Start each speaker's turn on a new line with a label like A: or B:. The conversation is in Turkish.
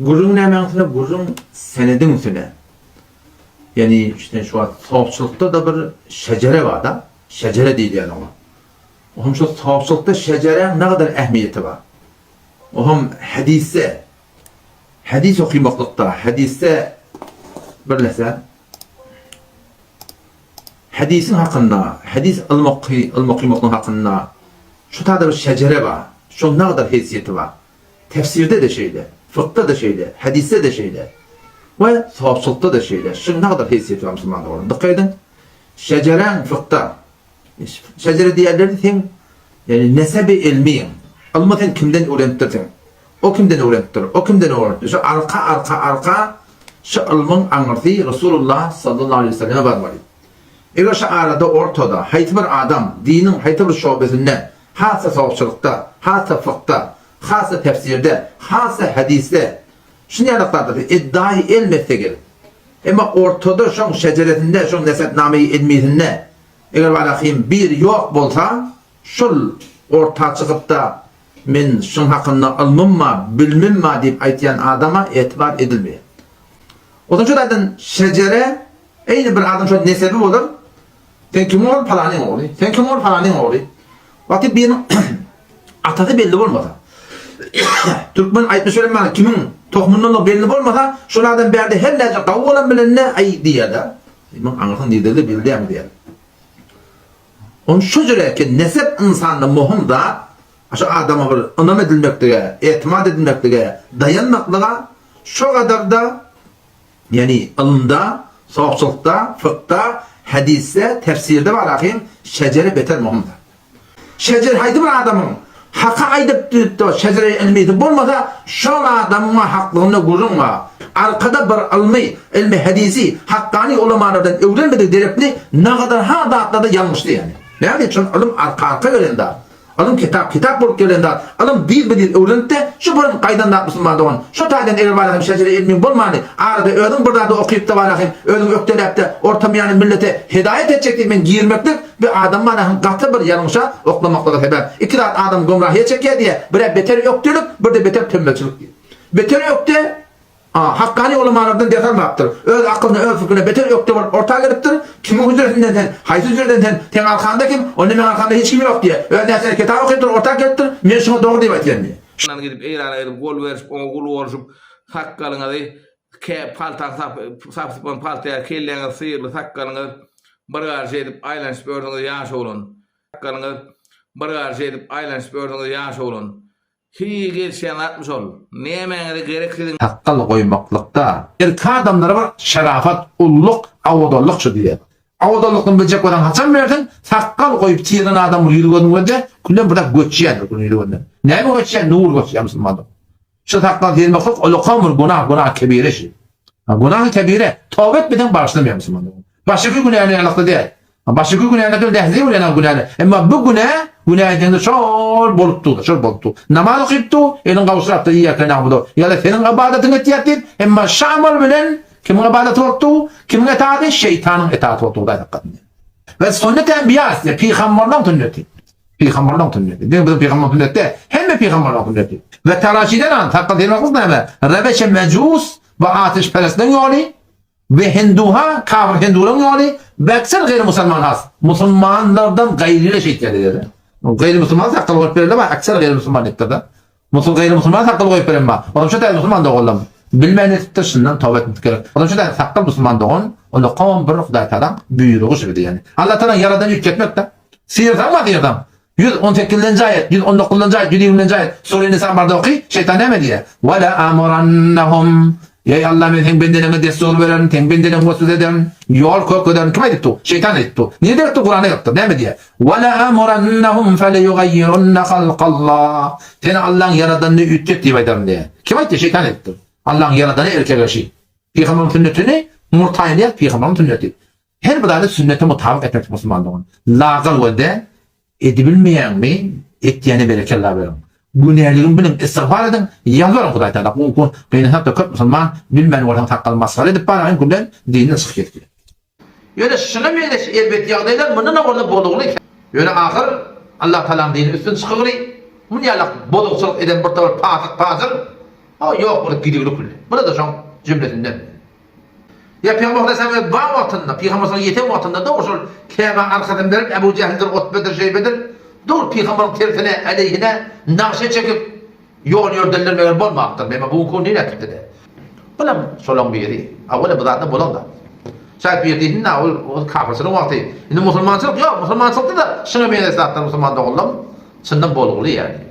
A: Gurrun nämäňsine gurrun senedin üstüne. Yani işte şu sahapçılıkta da bir şecere var da. Değil yani ona. Ohum şu sahapçılıkta şecere ne kadar ehmiyeti var. Ohum hadise hadis okumaklıkta hadise birlese hadisin hakkında hadis almakı almaklıkın hakkında şu tarzda bir şecere var. Şu ne kadar haysiyeti var. Tefsirde de şeyde, fıkta da şeyde, hadiste de şeyde. Ve sahapçılıkta da şeyde. Şu ne kadar haysiyeti var Müslümanlar orada. Dikkat edin. Şeceren fıkta. Şecere diğerleri sen yani nesebi ilmiyin. Alma sen kimden öğrentirsin. O kimden öğrentir. O kimden öğrentir. Şu arka arka arka şu ilmin anırtı Resulullah sallallahu aleyhi ve sellem'e varmalı. Eğer şu arada ortada hayt bir adam dinin hayt bir şubesinde hasa sahapçılıkta, hasa fıkta, hasa tefsirde, hasa hadiste şunu yarıklardır. İddiayı elmette gelir. Ama ortada şu şeceretinde, şu nesepnameyi ilmiyinde eğer valakiyim bir yok bolsa şul orta çıkıp da men şun hakkında ilmimma, bilmimma deyip aytayan adama etibar edilmiyor. O zaman şuradan şecere aynı bir adam şu nesebi olur. Sen kim ol falanın oğlu. Sen kim ol falanın oğlu. Vakti benim atası belli olmasa. Türkmen aytmış öyle bana kimin tohmunun belli olmasa şunlardan berdi her nece kavu olan bilenine ay diye de. İmam anlatın diye de bildi mi diye. On şu cüre ki nesep insanlı muhim da şu adama bir önam edilmektige, etimat edilmektige, dayanmaklığa şu kadar da yani alında, sahapçılıkta, fıkta, hadiste, tefsirde var akıyım şecere beter muhimdir. Şecer haydi bir adamın haka aydıp da şecere ilmiydi bulmasa şu adamın haklığını gurunma. Arkada bir ilmi, ilmi hadisi, hakkani ulamalardan öğrenmedi derepli ne kadar ha da atladı yanlıştı yani. Ne için ilim arka arka öğrendi. Ilim kitap kitap bulup gelende. Ilim dil bir dil öğrendi de şu burun kaydan da Müslüman doğan. Şu taydan el var şecere ilmin bulmadı. Arada ödüm burada da okuyup da var ödüm öktelep de ortam yani millete hidayet edecek ben girmektir ve adam bana katı bir yanlışa oklamakla sebep. İki kat adam gumrahiye çekiyor diye bir beter öktürüp bir de beter tembelçilik diye. Beter ökte Aa, hakkani ulamalardan defar yaptır. Öz aklına, öz fikrine beter yoktu var. Orta geliptir. Kimin hücretinden sen, haysi hücretinden sen, ten arkanda kim, onun hemen arkanda hiç kim yok diye. Öz dersen kitap okuyup orta geliptir. Men şuna doğru deyip aytyan diye.
B: Ondan gidip eýran edip gol berip oňa gul boluşup sakkalyňa dy ke paltak sap sap sap paltaya kelleňe syýrly sakkalyňa bir garşy edip aýlanyp gördüňiz ýaş bolan. Sakkalyňa bir garşy edip aýlanyp gördüňiz ýaş bolan. Hi gelşen atmış ol. Nämeňe gerekli
A: Hakkal koymaklıkta. Erka adamlara var şerafat, ulluk, avudalluk şu diye. Avudalluktan bilecek olan haçan verdin, sakkal koyup tiyenin adam yürügönün önce, kullen burada göçüyen bunu yürügönün. Ne bu göçüyen? Nur göçüyen Müslümanım. Şu sakkal diyelim bakıp, o lokamur günah, günah kebire şey. Günah kebire, tövbe etmeden bağışlamıyor Müslümanım. Başka günahına alakalı değil. Başka günahına alakalı değil, uyanan günahına. Ama bu günah, günah edildi şol boluptu, şol boluptu. Namaz okuyuptu, elin kavuşlattı, iyyâke na'budu. Ya da senin ibadetin etiyattin, ama şamal bilen, kimin ibadeti oldu, kimin etaati, şeytanın etaati oldu. Da. Ve sünnet enbiya ise peygamberden sünneti. Peygamberden sünneti. Değil mi? Peygamberden sünneti. Hem de peygamberden sünneti. Ve telaşiden an, demek ne mi? Rebeşe mecus ve ateşperestlerin yolu ve Hinduha, kafir Hinduların yolu ve ekser gayri Müslüman has. Müslümanlardan gayriyle şey dedi. Gayri Müslüman sakal koyup verirler ama ekser gayri Müslüman ettirdi. Musul gayri Müslüman sakal koyup verirler. Adam şu da Müslüman da oğlum. Bilmeyen ettir şundan tövbe etmek gerek. Adam şu da sakal Müslüman da oğlum. Onu kavim bir Huday Teala buyruğu gibi yani. Allah Teala yaradan yükletmek de. Sihirden mi sihirden? 118. ayet, 119. ayet, 120. ayet. Sure-i Nisa barda okuy, şeytan ne diye? Ve la amurannahum Ey Allah men sen bendeneme destur veren, sen bendene husus eden, yol koyk eden, kim ayıttı? Şeytan ayıttı. Niye de yaptı? Kur'an'a yaptı. Ne mi diye? Ve la amurannahum fe le yugayyirunne halqallah. Seni Allah'ın yaradanını üttet diye ederim diye. Kim ayıttı? Şeytan ayıttı. Allah'ın yaradanı erkek eşi. Peygamberin sünnetini murtayin diye peygamberin sünneti. Her bir tane sünnete mutabık etmek Müslümanlığın. Lağıl ve de edebilmeyen mi? Etiyeni berekeller verin. Günahligin bilen istiğfar edin. Yalvarın Huday Teala. Bu bu beyni hatta köp Müslüman bilmen olan takkal masal edip bana en kullen dinini sık etki. Yöne şuna mı edeş elbet yağdaylar bunun ne orada boluğunu Yöne ahir Allah Teala'nın dini üstün çıkıgırı. Bunu yalak boluqçılık eden bir tavır pasık pasır. O yok bulup gidiyor kulli. Buna da son cümletinden. Ya Peygamber Aleyhisselam ba vaktinde, Peygamber Aleyhisselam yeten vaktinde doğrusul kema arkadan verip Ebu Cehil'dir, Utbe'dir, Şeybe'dir. Doğru Peygamber'in terfine, aleyhine nakşe çekip yol yördenler meğer bolmaktır. Mema bu konu ne etti de. Bulam solan bir yeri. Avvela bu zaten bulan da. Şayet bir ne ol, o kafirsinin vakti. Şimdi Müslümançılık yok, Müslümançılıkta da şunu meyne zaten Müslüman da oğlum. Sından bol yani.